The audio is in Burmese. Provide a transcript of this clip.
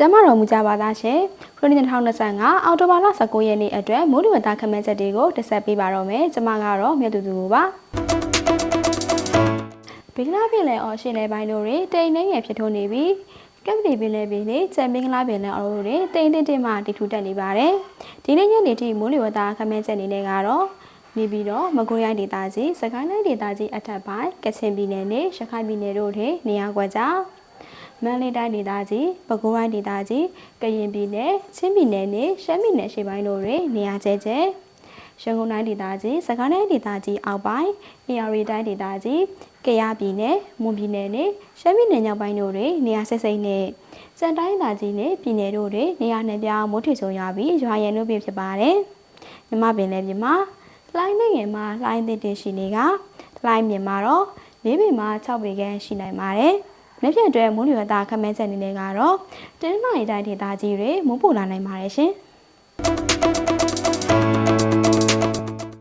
ကျမ်းမာတော်မူကြပါသားရှင်ခရစ်နှစ်2025အောက်တိုဘာလ19ရက်နေ့အတွက်မိုးလေဝသခန့်မှန်းချက်တွေကိုတင်ဆက်ပေးပါတော့မယ်ကျမကတော့မြတ်သူသူပါဘင်္ဂလားပြည်နယ်အော်ရှင်နယ်ပိုင်းတို့တွင်တိမ်နှင်းငယ်ဖြစ်ထွန်းနေပြီးကပ်ပတီပင်လယ်ပြင်နဲ့ကျန်မင်္ဂလာပင်လယ်အော်တို့တွင်တိမ်တင်းတင်းမှတည်ထူတက်နေပါတယ်ဒီနေ့ညနေထိမိုးလေဝသခန့်မှန်းချက်အနေနဲ့ကတော့နေပြီးတော့မကွေးရိုင်းဒေသကြီးစကိုင်းတိုင်းဒေသကြီးအထက်ပိုင်းကချင်ပြည်နယ်နဲ့ရခိုင်ပြည်နယ်တို့တွင်နေရာကွက်ကြား မန္တလေးတိုင်းဒေသကြီးပဲခူးတိုင်းဒေသကြီးကရင်ပြည်နယ်ချင်းပြည်နယ်နဲ့ရှမ်းပြည်နယ်ရှေ့ပိုင်းတို့တွင်နေရာကျဲကျဲရန်ကုန်တိုင်းဒေသကြီးစကိုင်းတိုင်းဒေသကြီးအောက်ပိုင်းအေရရီတိုင်းဒေသကြီးကယားပြည်နယ်မွန်ပြည်နယ်နဲ့ရှမ်းပြည်နယ်မြောက်ပိုင်းတို့တွင်နေရာဆက်စိမ့်နဲ့စံတိုင်းဒေသကြီးနဲ့ပြည်နယ်တို့တွင်နေရာနှစ်ပြားမိုးထချုံရပြီးရွာရန်တို့ပြင်ဖြစ်ပါတယ်မြမပင်လည်းပြင်မှာလှိုင်းနေငယ်မှာလှိုင်းသစ်တင်ရှိနေကလှိုင်းမြင်မှာတော့၄ပေမှာ6ပေခန့်ရှိနိုင်ပါတယ်။ လက်ဖြတ်တွဲမိုးလေဝသခန့်မှန်းချက်အနေနဲ့ကတော့တင်းနှိုင်တိုင်းဒေသကြီးတွေမိုးပူလာနိုင်ပါတယ်ရှင်